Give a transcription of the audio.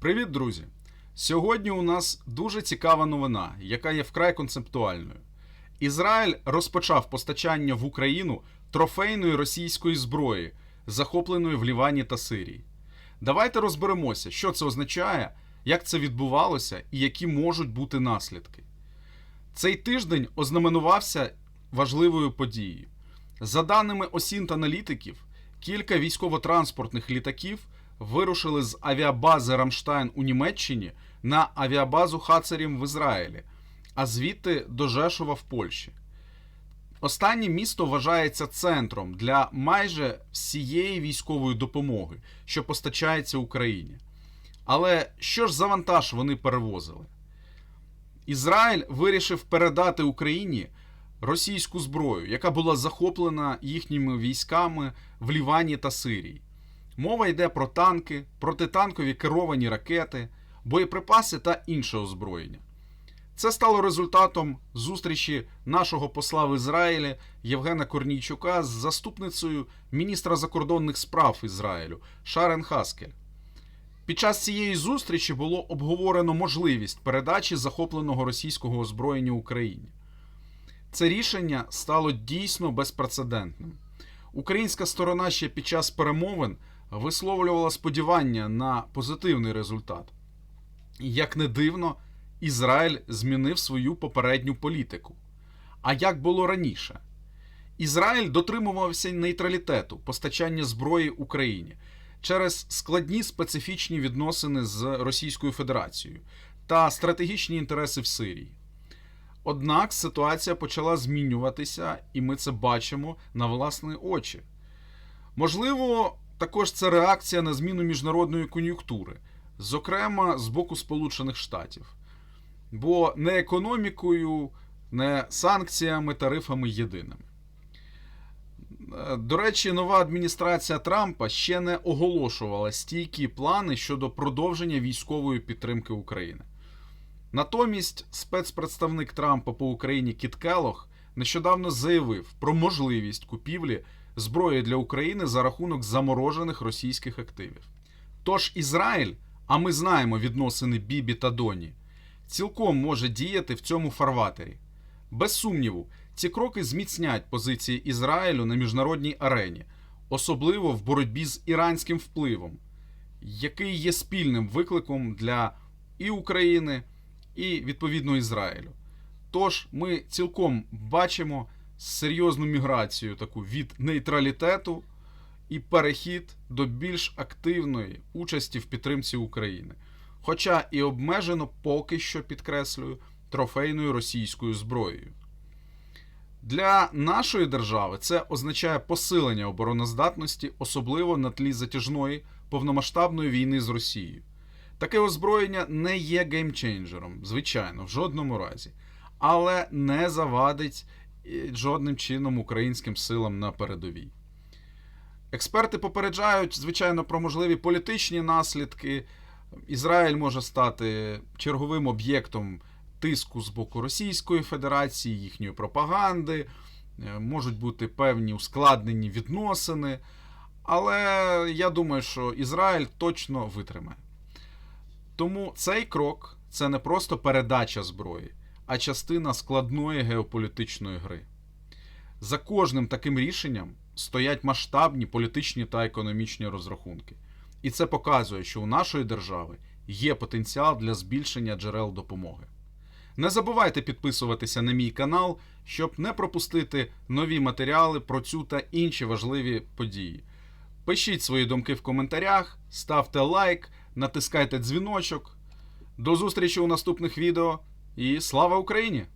Привіт, друзі! Сьогодні у нас дуже цікава новина, яка є вкрай концептуальною. Ізраїль розпочав постачання в Україну трофейної російської зброї, захопленої в Лівані та Сирії. Давайте розберемося, що це означає, як це відбувалося і які можуть бути наслідки. Цей тиждень ознаменувався важливою подією. За даними осінт аналітиків, кілька військово-транспортних літаків вирушили з авіабази Рамштайн у Німеччині на авіабазу Хацерім в Ізраїлі, а звідти до Жешова в Польщі. Останнє місто вважається центром для майже всієї військової допомоги, що постачається Україні. Але що ж за вантаж вони перевозили? Ізраїль вирішив передати Україні російську зброю, яка була захоплена їхніми військами в Лівані та Сирії. Мова йде про танки, протитанкові керовані ракети, боєприпаси та інше озброєння. Це стало результатом зустрічі нашого посла в Ізраїлі Євгена Корнійчука з заступницею міністра закордонних справ Ізраїлю Шарен Хаскель. Під час цієї зустрічі було обговорено можливість передачі захопленого російського озброєння Україні. Це рішення стало дійсно безпрецедентним. Українська сторона ще під час перемовин висловлювала сподівання на позитивний результат. Як не дивно, Ізраїль змінив свою попередню політику. А як було раніше? Ізраїль дотримувався нейтралітету постачання зброї Україні через складні специфічні відносини з Російською Федерацією та стратегічні інтереси в Сирії. Однак ситуація почала змінюватися, і ми це бачимо на власні очі. Можливо, також це реакція на зміну міжнародної кон'юнктури, зокрема з боку Сполучених Штатів. Бо не економікою, не санкціями, тарифами єдиними. Е, До речі, нова адміністрація Трампа ще не оголошувала стійкі плани щодо продовження військової підтримки України. Натомість спецпредставник Трампа по Україні Кіт Келох нещодавно заявив про можливість купівлі зброї для України за рахунок заморожених російських активів. Тож Ізраїль, а ми знаємо відносини Бібі та Доні, цілком може діяти в цьому фарватері. Без сумніву, ці кроки зміцнять позиції Ізраїлю на міжнародній арені, особливо в боротьбі з іранським впливом, який є спільним викликом для і України, і відповідно Ізраїлю. Тож ми цілком бачимо серйозну міграцію таку від нейтралітету і перехід до більш активної участі в підтримці України. Хоча і обмежено поки що підкреслюю трофейною російською зброєю. Для нашої держави це означає посилення обороноздатності, особливо на тлі затяжної повномасштабної війни з Росією. Таке озброєння не є геймчейнджером, звичайно, в жодному разі, але не завадить жодним чином українським силам на передовій. Експерти попереджають, звичайно, про можливі політичні наслідки. Ізраїль може стати черговим об'єктом тиску з боку Російської Федерації, їхньої пропаганди, е, можуть бути певні ускладнені відносини. Але я думаю, що Ізраїль точно витримає. Тому цей крок це не просто передача зброї, а частина складної геополітичної гри. За кожним таким рішенням стоять масштабні політичні та економічні розрахунки. І це показує, що у нашої держави є потенціал для збільшення джерел допомоги. Не забувайте підписуватися на мій канал, щоб не пропустити нові матеріали про цю та інші важливі події. Пишіть свої думки в коментарях, ставте лайк, натискайте дзвіночок. До зустрічі у наступних відео і слава Україні!